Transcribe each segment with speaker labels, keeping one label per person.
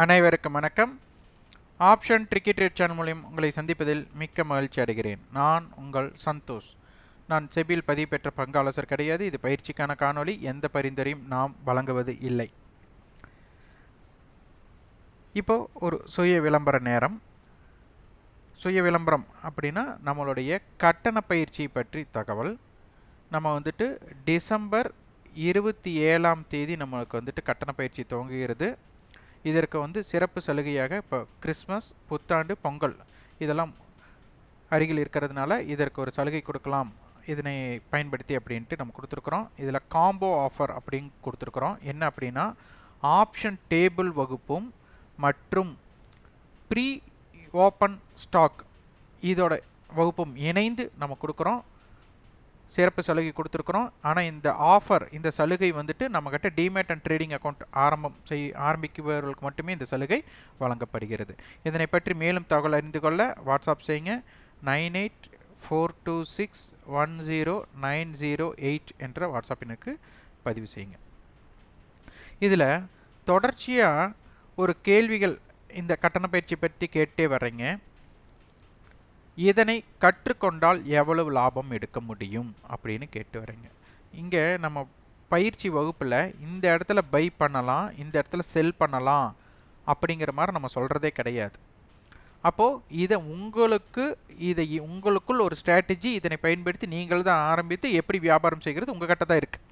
Speaker 1: அனைவருக்கும் வணக்கம். Option cricket rate channel மூலியம் உங்களை சந்திப்பதில் மிக்க மகிழ்ச்சி அடைகிறேன். நான் உங்கள் சந்தோஷ். நான் செபியில் பதிவு பெற்ற பங்காளர் கிடையாது. இது பயிற்சிக்கான காணொளி. எந்த பரிந்துரையும் நாம் வழங்குவது இல்லை. இப்போ ஒரு சுய விளம்பர நேரம். சுய விளம்பரம் அப்படின்னா நம்மளுடைய கட்டண பயிற்சி பற்றி தகவல். நம்ம வந்துட்டு டிசம்பர் இருபத்தி ஏழாம் தேதி நம்மளுக்கு வந்துட்டு கட்டண பயிற்சி துவங்குகிறது. இதற்கு வந்து சிறப்பு சலுகையாக இப்போ கிறிஸ்மஸ் புத்தாண்டு பொங்கல் இதெல்லாம் அருகில் இருக்கிறதுனால இதற்கு ஒரு சலுகை கொடுக்கலாம். இதனை பயன்படுத்தி அப்படின்ட்டு நம்ம கொடுத்துருக்குறோம். இதில் காம்போ ஆஃபர் அப்படின்னு கொடுத்துருக்குறோம். என்ன அப்படின்னா ஆப்ஷன் டேபிள் வகுப்பும் மற்றும் ப்ரீ ஓப்பன் ஸ்டாக் இதோட வகுப்பும் இணைந்து நம்ம கொடுக்குறோம். சிறப்பு சலுகை கொடுத்துருக்குறோம். ஆனால் இந்த ஆஃபர் இந்த சலுகை வந்துட்டு நம்மக்கிட்ட டிமேட் அண்ட் ட்ரேடிங் அக்கௌண்ட் ஆரம்பம் செய் ஆரம்பிக்குபவர்களுக்கு மட்டுமே இந்த சலுகை வழங்கப்படுகிறது. இதனை பற்றி மேலும் தகவல் அறிந்து கொள்ள வாட்ஸ்அப் செய்யுங்க. Nine eight four two six one zero nine zero eight என்ற வாட்ஸ்அப் எனக்கு பதிவு செய்யுங்க. இதில் தொடர்ச்சியாக ஒரு கேள்விகள் இந்த கட்டண பயிற்சி பற்றி கேட்டே வர்றீங்க. இதனை கற்றுக்கொண்டால் எவ்வளவு லாபம் எடுக்க முடியும் அப்படின்னு கேட்டு வரீங்க. இங்கே நம்ம பயிற்சி வகுப்பில் இந்த இடத்துல பை பண்ணலாம் இந்த இடத்துல செல் பண்ணலாம் அப்படிங்கிற மாதிரி நம்ம சொல்கிறதே கிடையாது. அப்போது இதை உங்களுக்கு இதை உங்களுக்குள் ஒரு ஸ்ட்ராட்டஜி இதனை பயன்படுத்தி நீங்கள் தான் ஆரம்பித்து எப்படி வியாபாரம் செய்கிறது உங்கள் கிட்ட தான் இருக்குது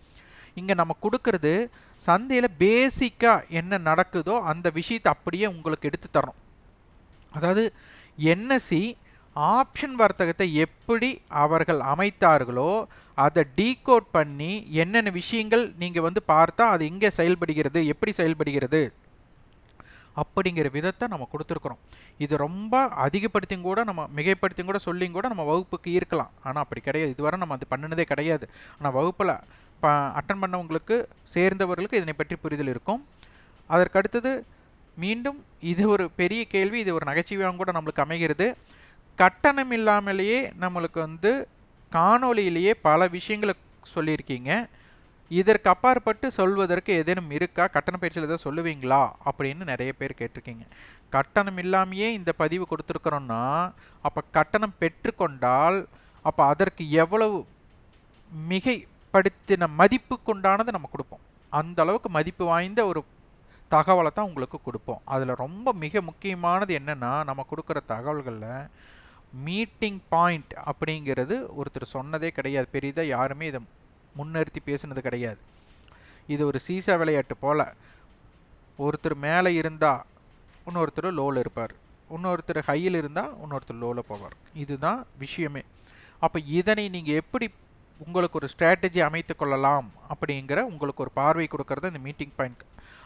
Speaker 1: இங்கே நம்ம கொடுக்கறது சந்தையில் பேசிக்காக என்ன நடக்குதோ அந்த விஷயத்தை அப்படியே உங்களுக்கு எடுத்து தரணும். அதாவது என்எஸ்சி ஆப்ஷன் வர்த்தகத்தை எப்படி அவர்கள் அமைத்தார்களோ அதை டீகோட் பண்ணி என்னென்ன விஷயங்கள் நீங்கள் வந்து பார்த்தா அது எங்கே செயல்படுகிறது எப்படி செயல்படுகிறது அப்படிங்கிற விதத்தை நம்ம கொடுத்துருக்குறோம். இது ரொம்ப அதிகப்படுத்தியும் கூட நம்ம மிகைப்படுத்தியும் கூட சொல்லியும் கூட நம்ம வகுப்புக்கு ஈர்க்கலாம் ஆனால் அப்படி கிடையாது. இதுவரை நம்ம அது பண்ணினதே கிடையாது. ஆனால் வகுப்பில் ப அட்டன் பண்ணவங்களுக்கு சேர்ந்தவர்களுக்கு இதனை பற்றி புரிதல் இருக்கும். அதற்கடுத்தது மீண்டும் இது ஒரு பெரிய கேள்வி இது ஒரு நகைச்சுவையாக கூட நம்மளுக்கு அமைகிறது. கட்டணம் இல்லாமலேயே நம்மளுக்கு வந்து காணொலியிலேயே பல விஷயங்களை சொல்லியிருக்கீங்க. இதற்கு அப்பாற்பட்டு சொல்வதற்கு ஏதேனும் இருக்கா? கட்டண பயிற்சியில் எதாவது சொல்லுவீங்களா? அப்படின்னு நிறைய பேர் கேட்டிருக்கீங்க. கட்டணம் இல்லாமையே இந்த பதிவு கொடுத்துருக்குறோன்னா அப்போ கட்டணம் பெற்றுக்கொண்டால் அப்போ அதற்கு எவ்வளவு மிகைப்படுத்தின மதிப்புக்குண்டானதை நம்ம கொடுப்போம். அந்த அளவுக்கு மதிப்பு வாய்ந்த ஒரு தகவலை தான் உங்களுக்கு கொடுப்போம். அதில் ரொம்ப மிக முக்கியமானது என்னென்னா நம்ம கொடுக்குற தகவல்களில் மீட்டிங் பாயிண்ட் அப்படிங்கிறது ஒருத்தர் சொன்னதே கிடையாது. பெரிதாக யாருமே இதை முன்னிறுத்தி பேசுனது கிடையாது. இது ஒரு சீசா விளையாட்டு போல். ஒருத்தர் மேலே இருந்தால் இன்னொருத்தர் லோவில் இருப்பார். இன்னொருத்தர் ஹையில் இருந்தால் இன்னொருத்தர் லோவில் போவார். இதுதான் விஷயமே. அப்போ இதனை நீங்கள் எப்படி உங்களுக்கு ஒரு ஸ்ட்ராட்டஜி அமைத்து கொள்ளலாம் அப்படிங்கிற உங்களுக்கு ஒரு பார்வை கொடுக்கறது இந்த மீட்டிங் பாயிண்ட்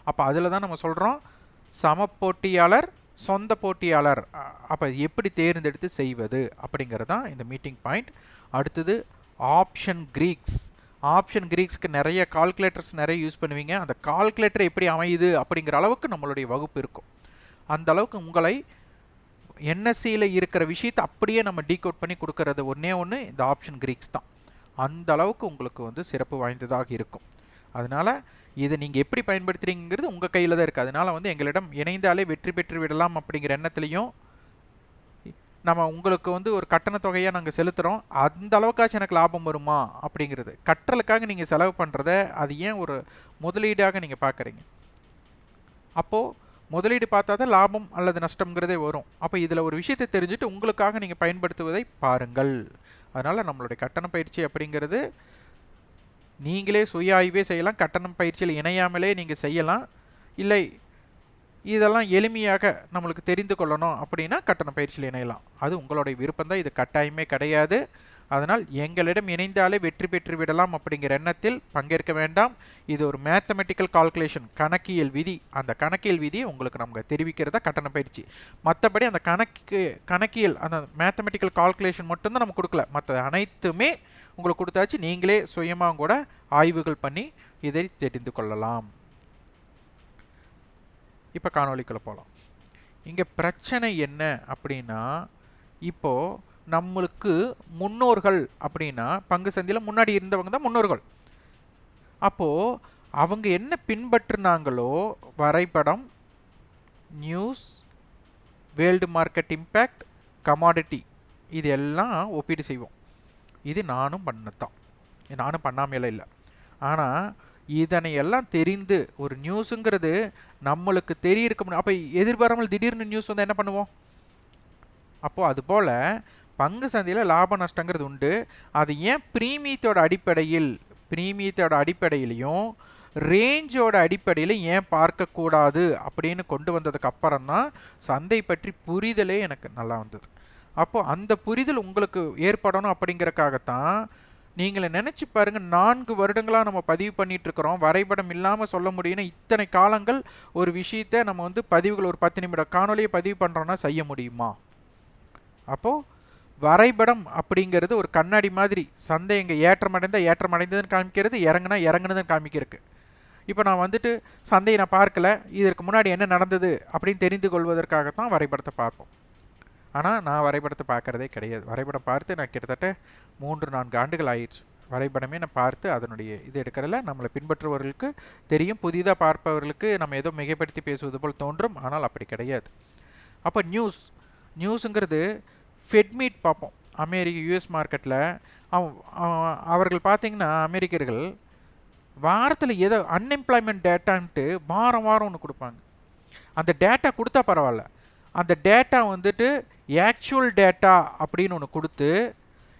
Speaker 1: அப்போ அதில் தான் நம்ம சொல்கிறோம் சம போட்டியாளர் சொந்த போட்டியாளர் அப்போ எப்படி தேர்ந்தெடுத்து செய்வது அப்படிங்கிறது தான் இந்த மீட்டிங் பாயிண்ட் அடுத்தது ஆப்ஷன் கிரீக்ஸ் ஆப்ஷன் கிரீக்ஸ்க்கு நிறைய கால்குலேட்டர்ஸ் நிறைய யூஸ் பண்ணுவீங்க. அந்த கால்குலேட்டர் எப்படி அமையுது அப்படிங்கிற அளவுக்கு நம்மளுடைய வகுப்பு இருக்கும். அந்த அளவுக்கு உங்களை என்எஸ்சியில் இருக்கிற விஷயத்தை அப்படியே நம்ம டீகோட் பண்ணி கொடுக்கறது ஒன்றே ஒன்று இந்த ஆப்ஷன் கிரீக்ஸ் தான். அந்த அளவுக்கு உங்களுக்கு வந்து சிறப்பு வாய்ந்ததாக இருக்கும். அதனால் இதை நீங்கள் எப்படி பயன்படுத்துறீங்கிறது உங்கள் கையில் தான் இருக்குது அதனால் வந்து எங்களிடம் இணைந்தாலே வெற்றி பெற்று விடலாம் அப்படிங்கிற எண்ணத்துலையும் நம்ம உங்களுக்கு வந்து ஒரு கட்டண தொகையாக நாங்கள் செலுத்துகிறோம் அந்த அளவுக்காச்சும் எனக்கு லாபம் வருமா அப்படிங்கிறது. கற்றலுக்காக நீங்கள் செலவு பண்ணுறத அது ஏன் ஒரு முதலீடாக நீங்கள் பார்க்குறீங்க அப்போது முதலீடு பார்த்தா தான் லாபம் அல்லது நஷ்டங்கிறதே வரும். அப்போ இதில் ஒரு விஷயத்தை தெரிஞ்சுட்டு உங்களுக்காக நீங்கள் பயன்படுத்துவதை பாருங்கள். அதனால் நம்மளுடைய கட்டண பயிற்சி அப்படிங்கிறது நீங்களே சுய ஆய்வே செய்யலாம் கட்டணம் பயிற்சியில் இணையாமலே நீங்கள் செய்யலாம். இல்லை இதெல்லாம் எளிமையாக நம்மளுக்கு தெரிந்து கொள்ளணும் அப்படின்னா கட்டண பயிற்சியில் இணையலாம். அது உங்களுடைய விருப்பம்தான் இது கட்டாயமே கிடையாது. அதனால் எங்களிடம் இணைந்தாலே வெற்றி பெற்று விடலாம் அப்படிங்கிற எண்ணத்தில் பங்கேற்க வேண்டாம். இது ஒரு மேத்தமெட்டிக்கல் கால்குலேஷன் கணக்கியல் விதி. அந்த கணக்கியல் விதியை உங்களுக்கு நமக்கு தெரிவிக்கிறதா கட்டண பயிற்சி. மற்றபடி அந்த கணக்கு கணக்கியல் அந்த மேத்தமெட்டிக்கல் கால்குலேஷன் மட்டும்தான் நம்ம கொடுக்கல. மற்ற அனைத்துமே உங்களுக்கு கொடுத்தாச்சு நீங்களே சுயமாக கூட ஆய்வுகள் பண்ணி இதை தெரிந்து கொள்ளலாம். இப்போ காணொலிக்குள்ள போகலாம் இங்கே பிரச்சனை என்ன அப்படின்னா இப்போது நம்மளுக்கு முன்னோர்கள் அப்படின்னா பங்கு சந்தையில் முன்னாடி இருந்தவங்க தான் முன்னோர்கள். அப்போது அவங்க என்ன பின்பற்றினாங்களோ வரைபடம் news world market impact commodity இது எல்லாம் ஒப்பீடு செய்வோம். இது நானும் பண்ணதான் நானும் பண்ணாமையெல்லாம் இல்லை. ஆனால் இதனை எல்லாம் தெரிந்து ஒரு நியூஸுங்கிறது நம்மளுக்கு தெரியிருக்க முடியும் அப்போ எதிர்பாராமல் திடீர்னு நியூஸ் வந்து என்ன பண்ணுவோம்? அப்போது அதுபோல் பங்கு சந்தையில் லாப நஷ்டங்கிறது உண்டு. அது ஏன் ப்ரீமியத்தோட அடிப்படையில் ப்ரீமியத்தோட அடிப்படையிலையும் ரேஞ்சோட அடிப்படையில் ஏன் பார்க்கக்கூடாது அப்படின்னு கொண்டு வந்ததுக்கு அப்புறம் தான் சந்தை பற்றி புரிதலே எனக்கு நல்லா வந்தது. அப்போது அந்த புரிதல் உங்களுக்கு ஏற்படணும் அப்படிங்கிறக்காகத்தான் நீங்களை நினச்சி பாருங்கள் நான்கு வருடங்களாக நம்ம பதிவு பண்ணிகிட்ருக்குறோம் வரைபடம் இல்லாமல் சொல்ல முடியும்னா இத்தனை காலங்கள் ஒரு விஷயத்தை நம்ம வந்து பதிவுகள் ஒரு பத்து நிமிட காணொலியை பதிவு பண்ணுறோன்னா செய்ய முடியுமா? அப்போது வரைபடம் அப்படிங்கிறது ஒரு கண்ணாடி மாதிரி சந்தை எங்கே ஏற்றம் அடைந்தால் ஏற்றம் அடைந்ததுன்னு காமிக்கிறது இறங்குனா இறங்குனதுன்னு காமிக்கிறதுக்கு. இப்போ நான் வந்துட்டு சந்தையை நான் பார்க்கல இதற்கு முன்னாடி என்ன நடந்தது அப்படின்னு தெரிந்து கொள்வதற்காகத்தான் வரைபடத்தை பார்ப்போம். ஆனால் நான் வரைபடத்தை பார்க்குறதே கிடையாது. வரைபடம் பார்த்து நான் கிட்டத்தட்ட மூன்று நான்கு ஆண்டுகள் ஆயிடுச்சு. வரைபடமே நான் பார்த்து அதனுடைய இது எடுக்கிறதில்ல நம்மளை பின்பற்றுபவர்களுக்கு தெரியும். புதிதாக பார்ப்பவர்களுக்கு நம்ம ஏதோ மிகைப்படுத்தி பேசுவது போல் தோன்றும். ஆனால் அப்படி கிடையாது. அப்போ நியூஸ் நியூஸுங்கிறது ஃபெட்மீட் பார்ப்போம். அமெரிக்க யூஎஸ் மார்க்கெட்டில் அவர்கள் பார்த்திங்கன்னா அமெரிக்கர்கள் வாரத்தில் ஏதோ அன்எம்ப்ளாய்மெண்ட் டேட்டான்ட்டு வாரம் வாரம் ஒன்று கொடுப்பாங்க. அந்த டேட்டா கொடுத்தா பரவாயில்ல. அந்த டேட்டா வந்துட்டு ஆக்சுவல் டேட்டா அப்படின்னு ஒன்று கொடுத்து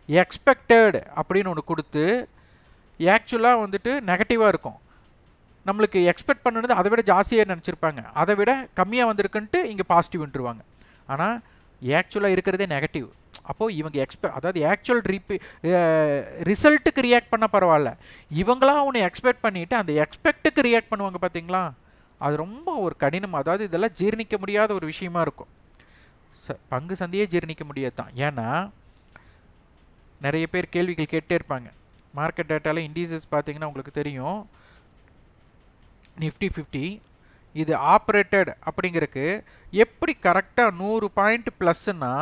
Speaker 1: எக்ஸ்பெக்டட் அப்படின்னு ஒன்று கொடுத்து ஆக்சுவலாக வந்துட்டு நெகட்டிவாக இருக்கும். நம்மளுக்கு எக்ஸ்பெக்ட் பண்ணுறது அதை விட ஜாஸ்தியாக நினச்சிருப்பாங்க. அதை விட கம்மியாக வந்திருக்குன்ட்டு இங்கே பாசிட்டிவ்ன்ட்டுருவாங்க ஆனால் ஆக்சுவலாக இருக்கிறதே நெகட்டிவ் அப்போது இவங்க எக்ஸ்பெக்ட் அதாவது ஆக்சுவல் ரிப்பி ரிசல்ட்டுக்கு ரியாக்ட் பண்ண பரவாயில்ல. இவங்களாம் ஒன்று எக்ஸ்பெக்ட் பண்ணிவிட்டு அந்த எக்ஸ்பெக்ட்டுக்கு ரியாக்ட் பண்ணுவாங்க பார்த்தீங்களா அது ரொம்ப ஒரு கடினம். அதாவது இதெல்லாம் ஜீர்ணிக்க முடியாத ஒரு விஷயமா இருக்கும். ச பங்கு சந்தையே ஜீர்ணிக்க முடியாது தான் ஏன்னா நிறைய பேர் கேள்விகள் கேட்டே இருப்பாங்க. மார்க்கெட் டேட்டாவில் இண்டீசஸ் பார்த்தீங்கன்னா உங்களுக்கு தெரியும். நிஃப்டி ஃபிஃப்டி இது ஆப்ரேட்டட் அப்படிங்கிறதுக்கு எப்படி கரெக்டாக நூறு பாயிண்ட் ப்ளஸ்ன்னா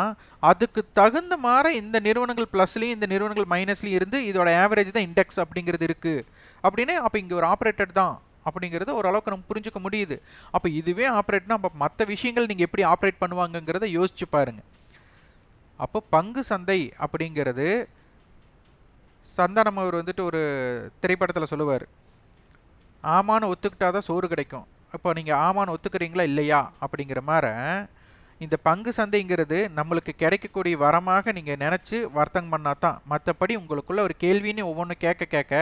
Speaker 1: அதுக்கு தகுந்த மாதிரி இந்த நிறுவனங்கள் ப்ளஸ்லேயும் இந்த நிறுவனங்கள் மைனஸ்லேயும் இருந்து இதோட ஆவரேஜ் தான் இண்டெக்ஸ் அப்படிங்கிறது இருக்குது அப்படின்னு அப்போ இங்கே ஒரு ஆப்ரேட்டட் தான். அப்படிங்கிறது ஓரளவுக்கு நம்ம புரிஞ்சுக்க முடியுது. அப்போ இதுவே ஆப்ரேட்னா அப்போ மற்ற விஷயங்கள் நீங்கள் எப்படி ஆப்ரேட் பண்ணுவாங்கங்கிறத யோசிச்சு பாருங்க. அப்போ பங்கு சந்தை அப்படிங்கிறது சந்தானம் அவர் வந்துட்டு ஒரு திரைப்படத்தில் சொல்லுவார். ஆமான்னு ஒத்துக்கிட்டாதான் சோறு கிடைக்கும். இப்போ நீங்கள் ஆமான்னு ஒத்துக்கிறீங்களா இல்லையா அப்படிங்கிற மாதிரி இந்த பங்கு சந்தைங்கிறது நம்மளுக்கு கிடைக்கக்கூடிய வரமாக நீங்கள் நினச்சி வர்த்தகம் பண்ணால் தான் மற்றபடி உங்களுக்குள்ள ஒரு கேள்வின்னு ஒவ்வொன்று கேட்க கேட்க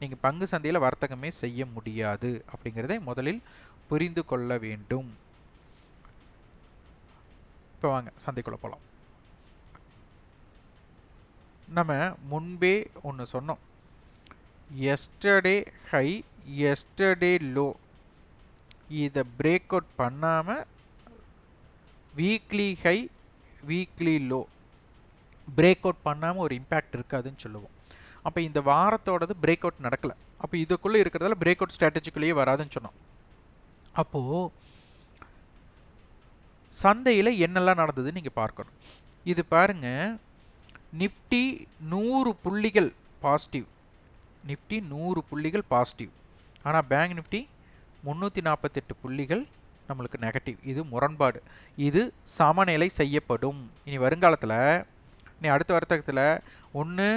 Speaker 1: நீங்கள் பங்கு சந்தையில் வர்த்தகமே செய்ய முடியாது அப்படிங்கிறதை முதலில் புரிந்து கொள்ள வேண்டும். இப்போ வாங்க சந்தைக்குள்ளே போகலாம் நம்ம முன்பே ஒன்று சொன்னோம். எஸ்டர்டே ஹை எஸ்டர்டே லோ இதை பிரேக் அவுட் பண்ணாமல் weekly high weekly low break out பண்ணாமல் ஒரு இம்பேக்ட் இருக்காதுன்னு சொல்லுவோம். அப்போ இந்த வாரத்தோடது பிரேக் அவுட் நடக்கலை. அப்போ இதுக்குள்ளே இருக்கிறதால பிரேக் அவுட் ஸ்ட்ராட்டஜிக்குள்ளேயே வராதுன்னு சொன்னோம். அப்போது சந்தையில் என்னெல்லாம் நடந்ததுன்னு நீங்கள் பார்க்கணும். இது பாருங்கள் நிஃப்டி நூறு புள்ளிகள் பாசிட்டிவ் நிஃப்டி நூறு புள்ளிகள் பாசிட்டிவ் ஆனால் பேங்க் நிஃப்டி முந்நூற்றி நாற்பத்தெட்டு புள்ளிகள் நம்மளுக்கு நெகட்டிவ் இது முரண்பாடு. இது சமநிலை செய்யப்படும். இனி வருங்காலத்தில் நீ அடுத்த வர்த்தகத்தில் ஒன்று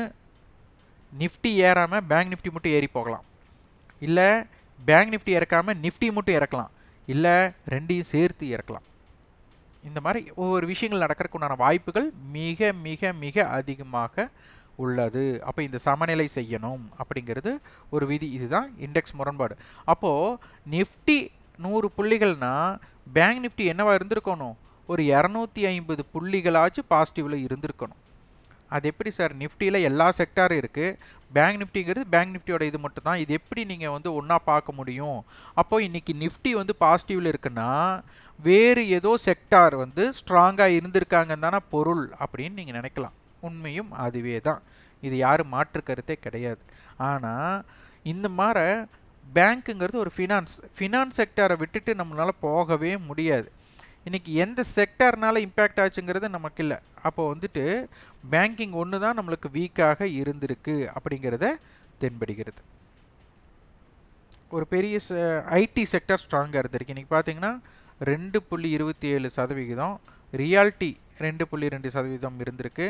Speaker 1: நிஃப்டி ஏறாமல் பேங்க் நிஃப்டி மட்டும் ஏறி போகலாம். இல்லை பேங்க் நிஃப்டி இறக்காமல் நிஃப்டி மட்டும் இறக்கலாம். இல்லை ரெண்டையும் சேர்த்து இறக்கலாம். இந்த மாதிரி ஒவ்வொரு விஷயங்கள் நடக்கிறதுக்கு உண்டான வாய்ப்புகள் மிக மிக மிக அதிகமாக உள்ளது. அப்போ இந்த சமநிலை செய்யணும் அப்படிங்கிறது ஒரு விதி. இதுதான் இண்டெக்ஸ் முரண்பாடு. அப்போது நிஃப்டி நூறு புள்ளிகள்னா பேங்க் நிஃப்டி என்னவா இருந்திருக்கணும்? ஒரு இரநூத்தி ஐம்பது புள்ளிகளாச்சும் பாசிட்டிவில் இருந்திருக்கணும். அது எப்படி சார் நிஃப்டியில் எல்லா செக்டாரும் இருக்குது பேங்க் நிஃப்டிங்கிறது பேங்க் நிஃப்டியோட இது மட்டும் தான் இது எப்படி நீங்கள் வந்து ஒன்றா பார்க்க முடியும்? அப்போது இன்றைக்கி நிஃப்டி வந்து பாசிட்டிவில் இருக்குன்னா வேறு ஏதோ செக்டார் வந்து ஸ்ட்ராங்காக இருந்திருக்காங்கன்னு தானே பொருள் அப்படின்னு நீங்கள் நினைக்கலாம். உண்மையும் அதுவே தான் இது யாரும் மாற்று கருத்தே கிடையாது. ஆனால் இந்த மாதிரி பேங்க்குங்கிறது ஒரு ஃபினான்ஸ் ஃபினான்ஸ் செக்டாரை விட்டுட்டு நம்மளால் போகவே முடியாது. இன்றைக்கி எந்த செக்டார்னால இம்பேக்ட் ஆச்சுங்கிறது நமக்கு இல்லை. அப்போ வந்துட்டு பேங்கிங் ஒன்று தான் நம்மளுக்கு வீக்காக இருந்திருக்கு அப்படிங்கிறத தென்படுகிறது. ஒரு பெரிய ஐடி செக்டர் ஸ்ட்ராங்காக இருந்திருக்கு. இன்றைக்கி பார்த்தீங்கன்னா ரெண்டு புள்ளி இருபத்தி ஏழு சதவிகிதம் ரியாலிட்டி ரெண்டு புள்ளி ரெண்டு சதவீதம் இருந்திருக்கு.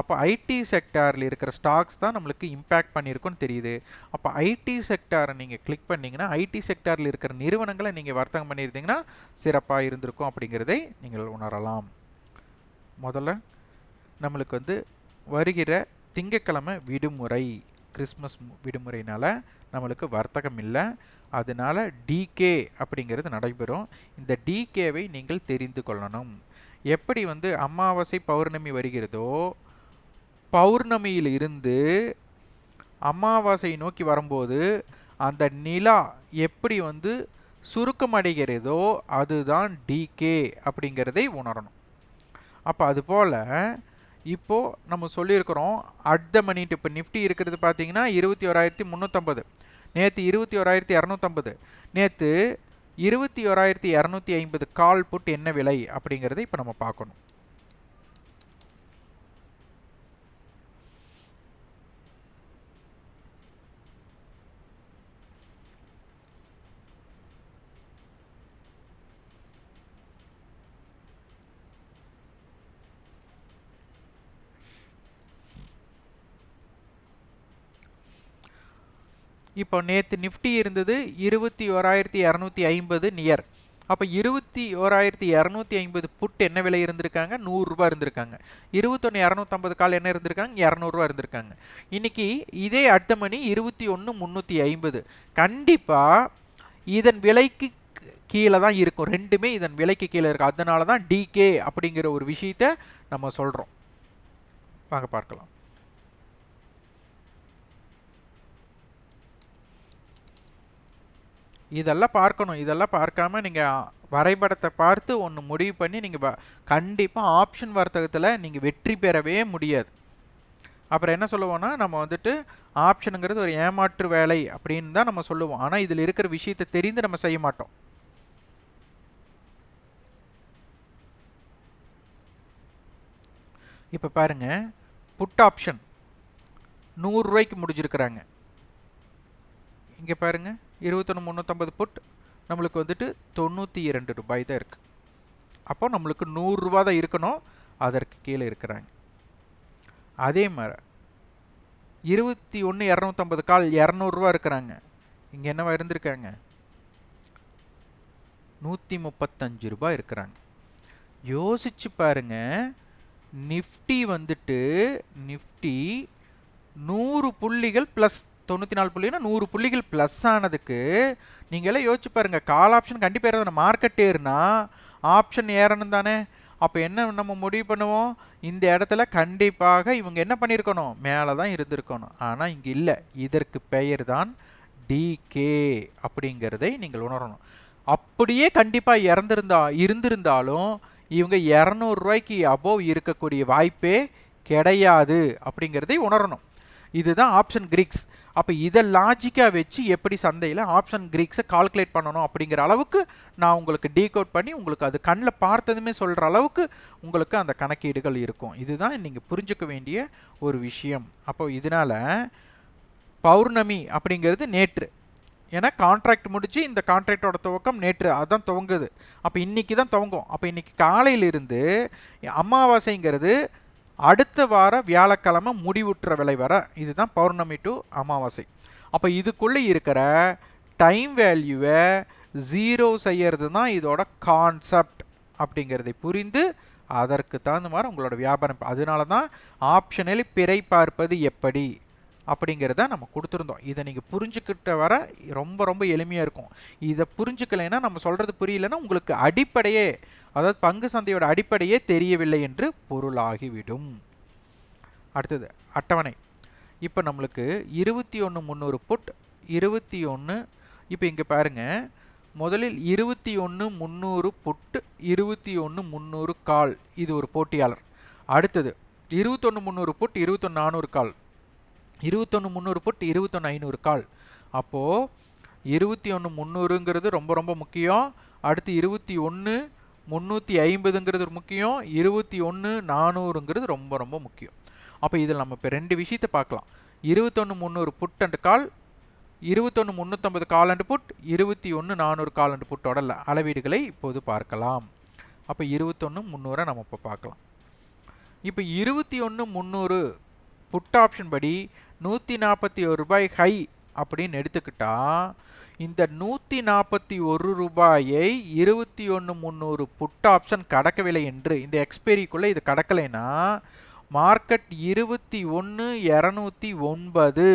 Speaker 1: அப்போ ஐடி செக்டாரில் இருக்கிற ஸ்டாக்ஸ் தான் நம்மளுக்கு இம்பேக்ட் பண்ணியிருக்குன்னு தெரியுது. அப்போ ஐடி செக்டாரை நீங்கள் கிளிக் பண்ணிங்கன்னா ஐடி செக்டாரில் இருக்கிற நிறுவனங்களை நீங்கள் வர்த்தகம் பண்ணியிருந்தீங்கன்னா சிறப்பாக இருந்திருக்கும் அப்படிங்கிறதை நீங்கள் உணரலாம். முதல்ல நம்மளுக்கு வந்து வருகிற திங்கக்கிழமை விடுமுறை கிறிஸ்மஸ் விடுமுறைனால் நம்மளுக்கு வர்த்தகம் இல்லை. அதனால டிகே அப்படிங்கிறது நடைபெறும். இந்த டிகேவை நீங்கள் தெரிந்து கொள்ளணும். எப்படி வந்து அமாவாசை பௌர்ணமி வருகிறதோ பௌர்ணமியில் இருந்து அமாவாசை நோக்கி வரும்போது அந்த நிலா எப்படி வந்து சுருக்கமடைகிறதோ அதுதான் டிகே அப்படிங்கிறதை உணரணும். அப்போ அதுபோல் இப்போது நம்ம சொல்லியிருக்கிறோம் அட் மணிட்டு இப்போ நிஃப்டி இருக்கிறது பார்த்தீங்கன்னா இருபத்தி ஓராயிரத்தி முந்நூற்றம்பது நேற்று இருபத்தி ஓராயிரத்தி இரநூத்தம்பது நேற்று இருபத்தி ஓராயிரத்தி இரநூத்தி ஐம்பது கால் புட் என்ன விலை அப்படிங்கிறத இப்போ நம்ம பார்க்கணும். இப்போ நேற்று நிஃப்டி இருந்தது இருபத்தி ஓராயிரத்தி இரநூத்தி ஐம்பது நியர். அப்போ இருபத்தி ஓராயிரத்தி இரநூத்தி ஐம்பது புட் என்ன விலை இருந்திருக்காங்க? நூறுரூவா இருந்திருக்காங்க. இருபத்தொன்று இரநூத்தம்பது கால் என்ன இருந்திருக்காங்க? இரநூறுவா இருந்திருக்காங்க. இன்னைக்கு இதே அடுத்த மணி இருபத்தி ஒன்று முந்நூற்றி ஐம்பது. கண்டிப்பாக இதன் விலைக்கு கீழே தான் இருக்கும். ரெண்டுமே இதன் விலைக்கு கீழே இருக்குது அதனால தான் டிகே அப்படிங்கிற ஒரு விஷயத்த நம்ம சொல்கிறோம் வாங்க பார்க்கலாம். இதெல்லாம் பார்க்கணும். இதெல்லாம் பார்க்காம நீங்கள் வரைபடத்தை பார்த்து ஒன்று முடிவு பண்ணி நீங்கள் கண்டிப்பாக ஆப்ஷன் வர்த்தகத்தில் நீங்கள் வெற்றி பெறவே முடியாது. அப்புறம் என்ன சொல்லுவோம்னா நம்ம வந்துட்டு ஆப்ஷனுங்கிறது ஒரு ஏமாற்று வேலை அப்படின்னு தான் நம்ம சொல்லுவோம். ஆனால் இதில் இருக்கிற விஷயத்தை தெரிந்து நம்ம செய்ய மாட்டோம். இப்போ பாருங்க புட் ஆப்ஷன் நூறுரூவாய்க்கு முடிஞ்சிருக்கிறாங்க. இங்கே பாருங்கள் இருபத்தொன்று முந்நூற்றம்பது புட் நம்மளுக்கு வந்துட்டு தொண்ணூற்றி இரண்டு ரூபாய் தான் இருக்குது அப்போ நம்மளுக்கு நூறுரூவா தான் இருக்கணும். அதற்கு கீழே இருக்கிறாங்க. அதே மாதிரி இருபத்தி ஒன்று இரநூத்தம்பது கால் இரநூறுவா இருக்கிறாங்க. இங்கே என்னவா இருந்திருக்காங்க? நூற்றி முப்பத்தஞ்சு ரூபாய் இருக்கிறாங்க. யோசிச்சு பாருங்க. நிஃப்டி வந்துட்டு நிஃப்டி நூறு புள்ளிகள் ப்ளஸ் தொண்ணூற்றி நாலு புள்ளினா நூறு புள்ளிகள் ப்ளஸ் ஆனதுக்கு நீங்களே யோசிச்சு பாருங்கள் கால் ஆப்ஷன் கண்டிப்பாக ஏறணும் மார்க்கெட் ஏறுனா ஆப்ஷன் ஏறணும் தானே. அப்போ என்ன நம்ம முடிவு பண்ணுவோம்? இந்த இடத்துல கண்டிப்பாக இவங்க என்ன பண்ணியிருக்கணும்? மேலே தான் இருந்திருக்கணும். ஆனால் இங்கே இல்லை. இதற்கு பெயர் தான் டிகே அப்படிங்கிறதை நீங்கள் உணரணும். அப்படியே கண்டிப்பாக இறந்துருந்தா இருந்திருந்தாலும் இவங்க இரநூறுவாய்க்கு அபோவ் இருக்கக்கூடிய வாய்ப்பே கிடையாது அப்படிங்கிறதை உணரணும். இதுதான் ஆப்ஷன் கிரிக்ஸ் அப்போ இதை லாஜிக்காக வச்சு எப்படி சந்தையில் ஆப்ஷன் கிரீக்ஸை கால்குலேட் பண்ணணும் அப்படிங்கிற அளவுக்கு நான் உங்களுக்கு டீகோட் பண்ணி உங்களுக்கு அது கண்ணில் பார்த்ததுமே சொல்கிற அளவுக்கு உங்களுக்கு அந்த கணக்கீடுகள் இருக்கும். இதுதான் நீங்கள் புரிஞ்சுக்க வேண்டிய ஒரு விஷயம். அப்போ இதனால் பௌர்ணமி அப்படிங்கிறது நேற்று. ஏன்னா கான்ட்ராக்ட் முடித்து இந்த கான்ட்ராக்டோட துவக்கம் நேற்று அதுதான் துவங்குது. அப்போ இன்றைக்கி தான் துவங்கும். அப்போ இன்றைக்கி காலையிலிருந்து அமாவாசைங்கிறது அடுத்த வார வியாழக்கிழமை முடிவுற்ற விலை வர இதுதான் பௌர்ணமி டு அமாவாசை. அப்போ இதுக்குள்ளே இருக்கிற டைம் வேல்யூவை ஜீரோ செய்யறது தான் இதோட கான்செப்ட் அப்படிங்கிறதை புரிந்து அதற்கு தகுந்த மாதிரி உங்களோட வியாபாரம். அதனால தான் ஆப்ஷனில் பிறை பார்ப்பது எப்படி? அப்படிங்கிறத நம்ம கொடுத்துருந்தோம். இதை நீங்கள் புரிஞ்சுக்கிட்ட வர ரொம்ப ரொம்ப எளிமையாக இருக்கும். இதை புரிஞ்சுக்கலைன்னா நம்ம சொல்கிறது புரியலன்னா உங்களுக்கு அடிப்படையே அதாவது பங்கு சந்தையோட அடிப்படையே தெரியவில்லை என்று பொருளாகிவிடும். அடுத்தது அட்டவணை. இப்போ நம்மளுக்கு இருபத்தி ஒன்று முந்நூறு புட் இருபத்தி ஒன்று இப்போ இங்கே பாருங்கள் முதலில் இருபத்தி ஒன்று முந்நூறு புட்டு இருபத்தி ஒன்று முந்நூறு கால். இது ஒரு போட்டியாளர். அடுத்தது இருபத்தொன்று முந்நூறு புட் இருபத்தொன்று நானூறு கால். இருபத்தொன்று முந்நூறு புட் இருபத்தொன்று ஐநூறு கால். அப்போது இருபத்தி ஒன்று முந்நூறுங்கிறது ரொம்ப ரொம்ப முக்கியம். அடுத்து இருபத்தி ஒன்று முந்நூற்றி ஐம்பதுங்கிறது முக்கியம். இருபத்தி ஒன்று நானூறுங்கிறது ரொம்ப ரொம்ப முக்கியம். அப்போ இதில் நம்ம இப்போ ரெண்டு விஷயத்தை பார்க்கலாம். இருபத்தொன்று முந்நூறு புட் அண்டு கால் இருபத்தொன்று முந்நூற்றம்பது காலண்டு புட் இருபத்தி ஒன்று நானூறு காலண்டு புட்டோட அளவீடுகளை இப்போது பார்க்கலாம். அப்போ இருபத்தொன்று முந்நூறை நம்ம இப்போ பார்க்கலாம். இப்போ இருபத்தி ஒன்று முந்நூறு புட் ஆப்ஷன் படி நூற்றி நாற்பத்தி ஒரு ரூபாய் ஹை அப்படின்னு எடுத்துக்கிட்டா இந்த நூற்றி நாற்பத்தி ஒரு ரூபாயை இருபத்தி ஒன்று முந்நூறு புட் ஆப்ஷன் கடக்கவில்லை என்று இந்த எக்ஸ்பைரிக்குள்ளே இது கடக்கலைன்னா மார்க்கெட் இருபத்தி ஒன்று இரநூத்தி ஒன்பது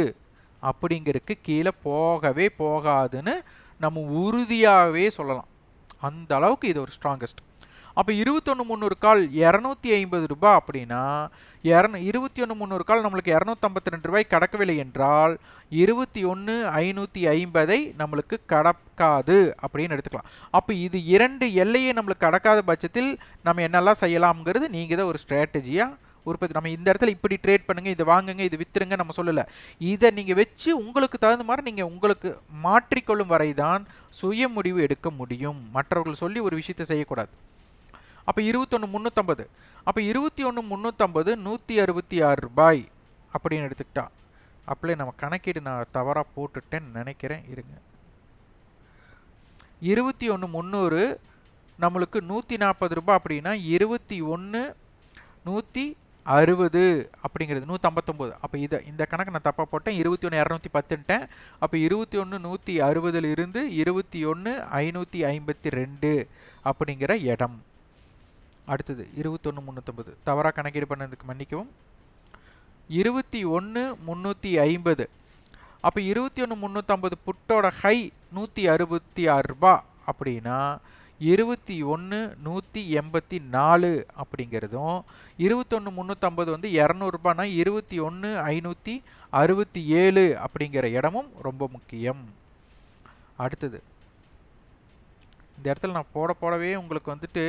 Speaker 1: அப்படிங்கிறதுக்கு கீழே போகவே போகாதுன்னு நம்ம உறுதியாகவே சொல்லலாம். அந்த அளவுக்கு இது ஒரு ஸ்ட்ராங்கஸ்ட் அப்போ இருபத்தொன்று முந்நூறு கால் இரநூத்தி ஐம்பது ரூபாய் அப்படின்னா இரநூ இருபத்தி ஒன்று முந்நூறு கால் நம்மளுக்கு இரநூத்தம்பத்தி ரெண்டு ரூபாய் கடக்கவில்லை என்றால் இருபத்தி ஒன்று ஐநூற்றி ஐம்பதை நம்மளுக்கு கடக்காது அப்படின்னு எடுத்துக்கலாம். அப்போ இது இரண்டு எல்லையை நம்மளுக்கு கடக்காத பட்சத்தில் நம்ம என்னெல்லாம் செய்யலாம்ங்கிறது நீங்கள் தான் ஒரு ஸ்ட்ராட்டஜியாக உற்பத்தி நம்ம இந்த இடத்துல இப்படி ட்ரேட் பண்ணுங்கள் இதை வாங்குங்க இது வித்துருங்க நம்ம சொல்லலை. இதை நீங்கள் வச்சு உங்களுக்கு தகுந்த மாதிரி நீங்கள் உங்களுக்கு மாற்றிக்கொள்ளும் வரை தான் சுய முடிவு எடுக்க முடியும். மற்றவர்கள் சொல்லி ஒரு விஷயத்தை செய்யக்கூடாது. அப்போ இருபத்தொன்று முந்நூற்றம்பது அப்போ இருபத்தி ஒன்று முந்நூற்றம்பது நூற்றி அறுபத்தி ஆறு ரூபாய் அப்படின்னு எடுத்துக்கிட்டா. அப்படியே நம்ம கணக்கீடு நான் தவறாக போட்டுட்டேன்னு நினைக்கிறேன். இருங்க. இருபத்தி ஒன்று முந்நூறு நம்மளுக்கு நூற்றி நாற்பது ரூபாய் அப்படின்னா இருபத்தி ஒன்று நூற்றி அறுபது அப்படிங்கிறது நூற்றம்பத்தொம்போது அப்போ இதை இந்த கணக்கு நான் தப்பாக போட்டேன். இருபத்தி ஒன்று இரநூத்தி பத்துன்ட்டேன் அப்போ இருபத்தி ஒன்று நூற்றி அறுபதுலேருந்து இருபத்தி ஒன்று ஐநூற்றி ஐம்பத்தி ரெண்டு அப்படிங்கிற இடம். அடுத்தது இருபத்தொன்று முந்நூற்றம்பது தவறாக கணக்கீடு பண்ணதுக்கு மன்னிக்கவும். இருபத்தி ஒன்று முந்நூற்றி ஐம்பது. அப்போ இருபத்தி ஒன்று முந்நூற்றம்பது புட்டோட ஹை நூற்றி அறுபத்தி ஆறு ரூபா. அப்படின்னா இருபத்தி ஒன்று நூற்றி எண்பத்தி நாலு அப்படிங்கிறதும் இருபத்தொன்று முந்நூற்றம்பது வந்து இரநூறுபானா இருபத்தி ஒன்று ஐநூற்றி அறுபத்தி ஏழு அப்படிங்கிற இடமும் ரொம்ப முக்கியம். அடுத்தது இந்த இடத்துல நான் போட போடவே உங்களுக்கு வந்துட்டு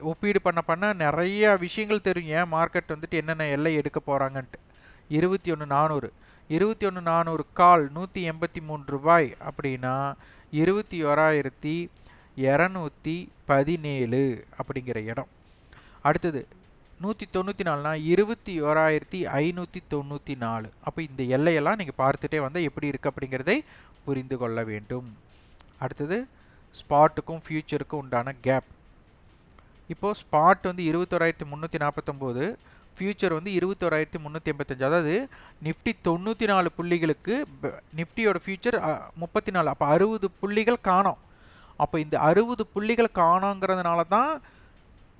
Speaker 1: ஒப்பீடு பண்ண பண்ண நிறைய விஷயங்கள் தெரியும். ஏன்? மார்க்கெட் வந்துட்டு என்னென்ன எல்லை எடுக்க போகிறாங்கன்ட்டு இருபத்தி ஒன்று நானூறு. இருபத்தி ஒன்று நானூறு கால் நூற்றி எண்பத்தி மூணு ரூபாய் அப்படின்னா இருபத்தி ஓராயிரத்தி இரநூத்தி பதினேழு அப்படிங்கிற இடம். அடுத்தது நூற்றி தொண்ணூற்றி நாலுனா இருபத்தி ஓராயிரத்தி ஐநூற்றி தொண்ணூற்றி நாலு. அப்போ இந்த எல்லையெல்லாம் நீங்கள் பார்த்துட்டே வந்தால் எப்படி இருக்குது அப்படிங்கிறதை புரிந்து கொள்ள வேண்டும். அடுத்தது ஸ்பாட்டுக்கும் ஃப்யூச்சருக்கும் உண்டான கேப் இப்போது ஸ்பாட் வந்து இருபத்தோராயிரத்தி முந்நூற்றி நாற்பத்தொம்போது ஃபியூச்சர் வந்து இருபத்தோராயிரத்தி முந்நூற்றி எண்பத்தஞ்சு. அதாவது நிஃப்டி தொண்ணூற்றி நாலு புள்ளிகளுக்கு நிஃப்டியோட ஃபியூச்சர் முப்பத்தி நாலு. அப்போ அறுபது புள்ளிகள் காணும். அப்போ இந்த அறுபது புள்ளிகள் காணோங்கிறதுனால தான்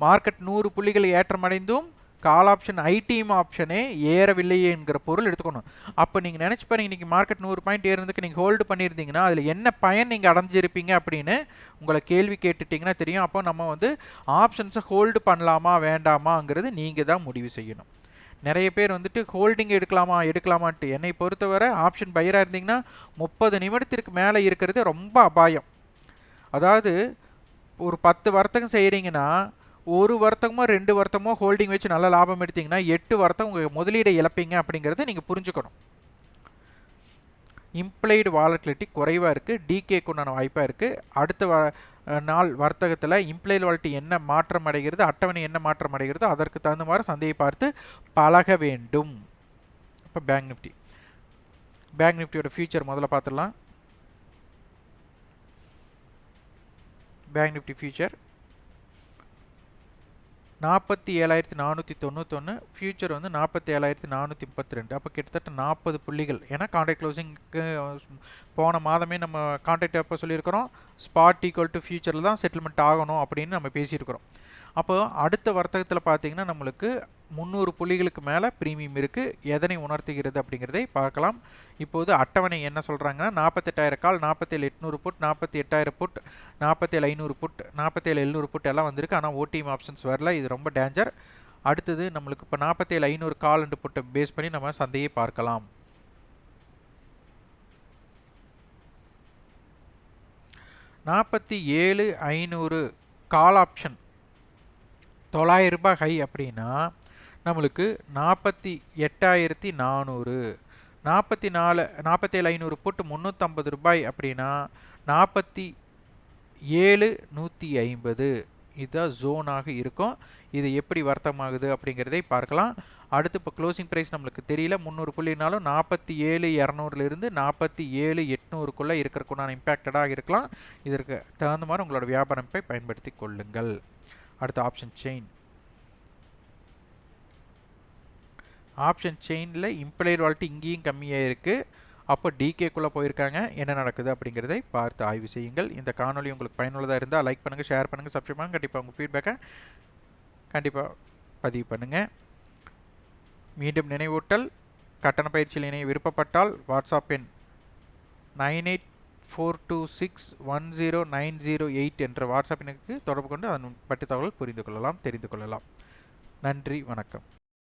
Speaker 1: மார்க்கெட் நூறு புள்ளிகள் ஏற்றமடைந்தும் கால் ஆப்ஷன் ஐடிஎம் ஆப்ஷனே ஏறவில்லையே என்கிற பொருள் எடுத்துக்கணும். அப்போ நீங்கள் நினச்சி பாருங்க இன்றைக்கி மார்க்கெட் நூறு பாயிண்ட் ஏறதுக்கு நீங்கள் ஹோல்டு பண்ணியிருந்தீங்கன்னா அதில் என்ன பயன் நீங்கள் அடைஞ்சிருப்பீங்க அப்படின்னு உங்களை கேள்வி கேட்டுட்டிங்கன்னா தெரியும். அப்போ நம்ம வந்து ஆப்ஷன்ஸை ஹோல்டு பண்ணலாமா வேண்டாமாங்கிறது நீங்கள் தான் முடிவு செய்யணும். நிறைய பேர் வந்துட்டு ஹோல்டிங் எடுக்கலாமா எடுக்கலாமான்ட்டு. என்னை பொறுத்தவரை ஆப்ஷன் பயிராக இருந்தீங்கன்னா முப்பது நிமிடத்திற்கு மேலே இருக்கிறது ரொம்ப அபாயம். அதாவது ஒரு பத்து வர்த்தகம் செய்கிறீங்கன்னா ஒரு வருத்தமோ ரெண்டு வருத்தமோ ஹோல்டிங் வச்சு நல்ல லாபம் எடுத்தீங்கன்னா எட்டு வருத்தம் உங்கள் முதலீடை இழப்பீங்க அப்படிங்கிறத நீங்கள் புரிஞ்சுக்கணும். இம்ப்ளைடு வாலட்டிலிட்டி குறைவாக இருக்குது டிகேக்கு உண்டான வாய்ப்பாக இருக்குது அடுத்த வ நாள் வர்த்தகத்தில் இம்ப்ளைடு வாலிட்டி என்ன மாற்றம் அடைகிறது அட்டவணை என்ன மாற்றம் அடைகிறதோ அதற்கு தகுந்த மாதிரி சந்தையை பார்த்து பழக வேண்டும். இப்போ பேங்க் நிஃப்டி பேங்க் நிஃப்டியோட ஃபியூச்சர் முதல்ல பார்த்துடலாம். பேங்க் நிஃப்டி ஃபியூச்சர் நாற்பத்தி ஏழாயிரத்தி நானூற்றி தொண்ணூத்தொன்று ஃபியூச்சர் வந்து நாற்பத்தி ஏழாயிரத்தி நானூற்றி முப்பத்தி ரெண்டு. அப்போ கிட்டத்தட்ட நாற்பது புள்ளிகள். ஏன்னா கான்ட்ராக்ட் க்ளோசிங்க்கு போன மாதமே நம்ம கான்ட்ராக்ட் எப்போ சொல்லியிருக்கிறோம் ஸ்பாட் ஈக்குவல் டு ஃபியூச்சரில் தான் செட்டில்மெண்ட் ஆகணும் அப்படின்னு நம்ம பேசியிருக்கிறோம். அப்போது அடுத்த வர்த்தகத்தில் பார்த்தீங்கன்னா நம்மளுக்கு முந்நூறு புள்ளிகளுக்கு மேலே ப்ரீமியம் இருக்குது எதனை உணர்த்துகிறது அப்படிங்கிறதை பார்க்கலாம். இப்போது அட்டவணை என்ன சொல்கிறாங்கன்னா நாற்பத்தெட்டாயிரம் கால் நாற்பத்தேழு எட்நூறு புட் நாற்பத்தி எட்டாயிரம் புட் நாற்பத்தேழு ஐநூறு புட் நாற்பத்தேழு எழுநூறு புட் எல்லாம் வந்திருக்கு. ஆனால் ஓடிஎம் ஆப்ஷன்ஸ் வரல. இது ரொம்ப டேஞ்சர் அடுத்தது நம்மளுக்கு இப்போ நாற்பத்தேழு ஐநூறு கால் அண்டு புட்டை பேஸ் பண்ணி நம்ம சந்தையை பார்க்கலாம். நாற்பத்தி ஏழு ஐநூறு கால் ஆப்ஷன் தொள்ளாயிரம் ரூபாய் ஹை அப்படின்னா நம்மளுக்கு நாற்பத்தி எட்டாயிரத்தி நானூறு. நாற்பத்தி நாலு நாற்பத்தேழு ஐநூறு போட்டு முந்நூற்றம்பது ரூபாய் அப்படின்னா நாற்பத்தி ஏழு நூற்றி ஐம்பது. இதுதான் ஜோனாக இருக்கும். இது எப்படி வர்த்தமாகுது அப்படிங்கிறதை பார்க்கலாம். அடுத்து இப்போ க்ளோசிங் ப்ரைஸ் நம்மளுக்கு தெரியல. முந்நூறு புள்ளினாலும் நாற்பத்தி ஏழு இரநூறுலேருந்து நாற்பத்தி ஏழு எட்நூறுக்குள்ளே இருக்கிறக்குண்டான இம்பேக்டடாக இருக்கலாம். இதற்கு தகுந்த மாதிரி உங்களோட வியாபார அமைப்பை பயன்படுத்தி கொள்ளுங்கள். அடுத்த ஆப்ஷன் செயின் ஆப்ஷன் செயினில் இம்ப்ளைட் வால்ட்டு இங்கேயும் கம்மியாக இருக்குது அப்போ டிகேக்குள்ளே போயிருக்காங்க. என்ன நடக்குது அப்படிங்கிறதை பார்த்து ஆய்வு செய்யுங்கள். இந்த காணொலி உங்களுக்கு பயனுள்ளதாக இருந்தால் லைக் பண்ணுங்கள் ஷேர் பண்ணுங்கள் சப்ஸ்கிரைப் பண்ணுங்கள் கண்டிப்பாக உங்கள் ஃபீட்பேக்கை கண்டிப்பாக பதிவு பண்ணுங்கள் மீண்டும் நினைவூட்டல். கட்டண பயிற்சியில் இணைய விருப்பப்பட்டால் வாட்ஸ்அப் எண் nine eight four two six one zero nine zero eight என்ற வாட்ஸ்அப் எண்ணுக்கு தொடர்பு கொண்டு அதன் பற்றி தகவல் புரிந்து கொள்ளலாம் தெரிந்து கொள்ளலாம். நன்றி வணக்கம்.